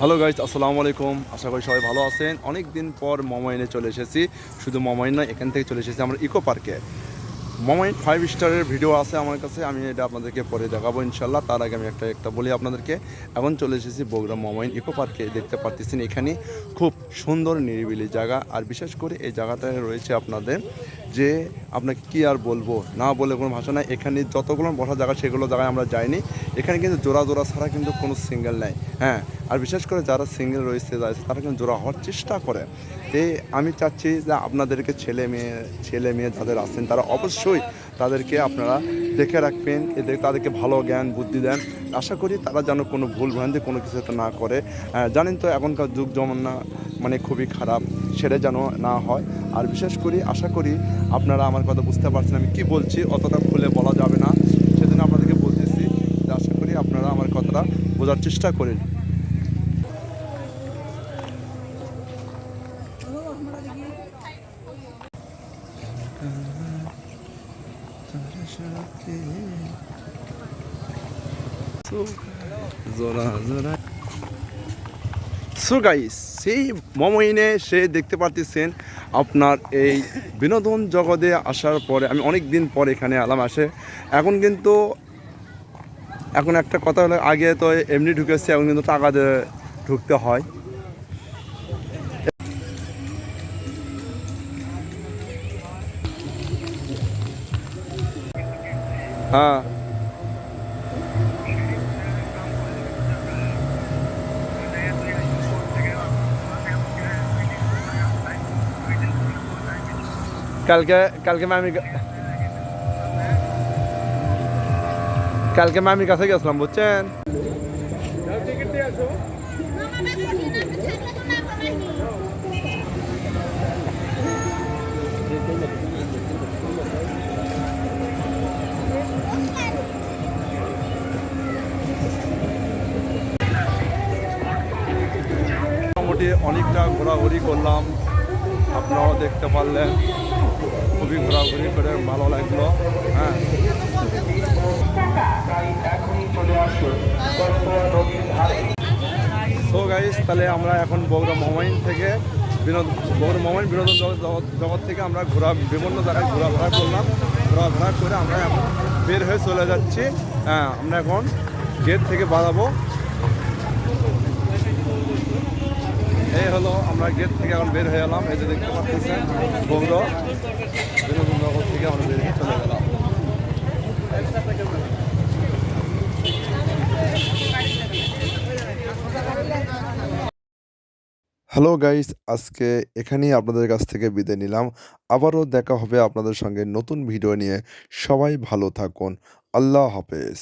Hello guys আসসালামু আলাইকুম আশা করি সবাই ভালো আছেন। অনেক দিন পর মমাইনে চলে এসেছি। শুধু মমাইন নয়, এখান থেকে চলে এসেছি আমরা ইকো পার্কে মমাইন ফাইভ স্টারের ভিডিও আছে আমার কাছে। আমি এটা আপনাদেরকে পরে দেখাবো ইনশাল্লাহ তার আগে আমি একটা একটা বলি আপনাদেরকে। এখন চলে এসেছি বগুড়া মমাইন ইকো পার্কে দেখতে পারতেছেন এখানে খুব সুন্দর নিরিবিলি জায়গা। আর বিশেষ করে এই জায়গাটায় রয়েছে আপনাদের যে আপনাকে কি আর বলব? না বলে কোনো ভাষা নাই। এখানে যতগুলো বসার জায়গা, সেগুলো জায়গায় আমরা যাইনি। এখানে কিন্তু জোড়া জোড়া ছাড়া কিন্তু কোনো সিঙ্গেল নাই। হ্যাঁ আর বিশেষ করে যারা সিঙ্গেল রয়েছে তারা কিন্তু জোড়া হওয়ার চেষ্টা করে। তে আমি চাচ্ছি যে আপনাদেরকে ছেলে মেয়ে ছেলে মেয়ে যাদের আছেন, তারা অবশ্যই তাদেরকে আপনারা দেখে রাখবেন। এদের, তাদেরকে ভালো জ্ঞান, বুদ্ধি দেন। আশা করি তারা যেন কোনো ভুল ভ্রান্তি কোনো কিছুতে না করে। জানেন তো, এখনকার যুগ জমানা মানে খুবই খারাপ, সেটা যেন না হয়। আর বিশেষ করি আশা করি আপনারা আমার কথা বুঝতে পারছেন আমি কি বলছি, অতটা খুলে বলা যাবে না। সেজন্য আপনাদেরকে বলতেছি যে আশা করি আপনারা আমার কথাটা বোঝার চেষ্টা করেন। সো গাইস সেই মমইনে সে দেখতে পারতেছেন আপনার এই বিনোদন জগতে আসার পরে, আমি অনেক দিন পর এখানে এলাম আসে। এখন কিন্তু, এখন একটা কথা হলো, আগে তো এমনি ঢুকেছে, এখন কিন্তু টাকা দিয়ে ঢুকতে হয়। হ্যাঁ। কালকে কালকে মামি কালকে মামির কাছে গেছিলাম বুঝছেন? মোটামুটি অনেকটা ঘোরাঘুরি করলাম। আপনারাও দেখতে পারলেন। খুবই ঘোরাঘুরি করে ভালো লাগল হ্যাঁ। সো গাইস তাহলে আমরা এখন বগুড়া মোমাইন থেকে বিনোদ বগুড়া মোমাইন বিনোদন জগৎ থেকে আমরা ঘোরা, বিভিন্ন জায়গায় ঘোরাফেরা করলাম। ঘোরাফেরা করে আমরা এখন বের হয়ে চলে যাচ্ছি। হ্যাঁ আমরা এখন গেট থেকে বাড়াবো এই হলো আমরা গেট থেকে এখন বের হয়ে এলাম। এই যে দেখতে পাচ্ছেন বগুড়া বিনোদন জগৎ থেকে আমরা বের হয়ে চলে গেলাম। হ্যালো গাইস আজকে এখানেই আপনাদের কাছ থেকে বিদায় নিলাম। আবারও দেখা হবে আপনাদের সঙ্গে নতুন ভিডিও নিয়ে। সবাই ভালো থাকুন। আল্লাহ হাফেজ।